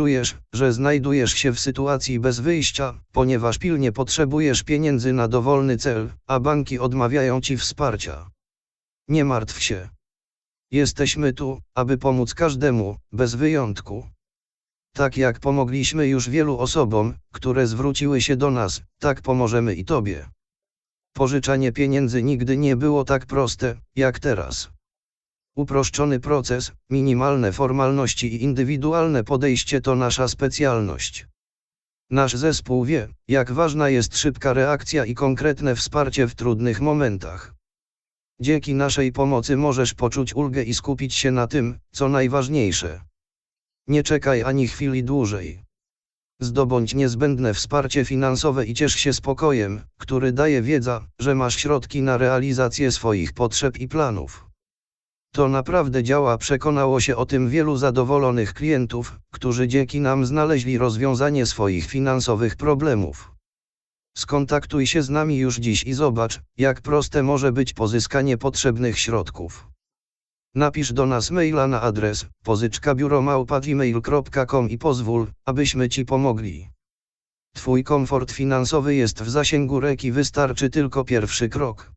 czujesz, że znajdujesz się w sytuacji bez wyjścia, ponieważ pilnie potrzebujesz pieniędzy na dowolny cel, a banki odmawiają ci wsparcia. Nie martw się. Jesteśmy tu, aby pomóc każdemu, bez wyjątku. Tak jak pomogliśmy już wielu osobom, które zwróciły się do nas, tak pomożemy i Tobie. Pożyczanie pieniędzy nigdy nie było tak proste, jak teraz. Uproszczony proces, minimalne formalności i indywidualne podejście to nasza specjalność. Nasz zespół wie, jak ważna jest szybka reakcja i konkretne wsparcie w trudnych momentach. Dzięki naszej pomocy możesz poczuć ulgę i skupić się na tym, co najważniejsze. Nie czekaj ani chwili dłużej. Zdobądź niezbędne wsparcie finansowe i ciesz się spokojem, który daje wiedza, że masz środki na realizację swoich potrzeb i planów. To naprawdę działa, przekonało się o tym wielu zadowolonych klientów, którzy dzięki nam znaleźli rozwiązanie swoich finansowych problemów. Skontaktuj się z nami już dziś i zobacz, jak proste może być pozyskanie potrzebnych środków. Napisz do nas maila na adres pożyczkabiuromałpa.gmail.com i pozwól, abyśmy Ci pomogli. Twój komfort finansowy jest w zasięgu ręki, wystarczy tylko pierwszy krok.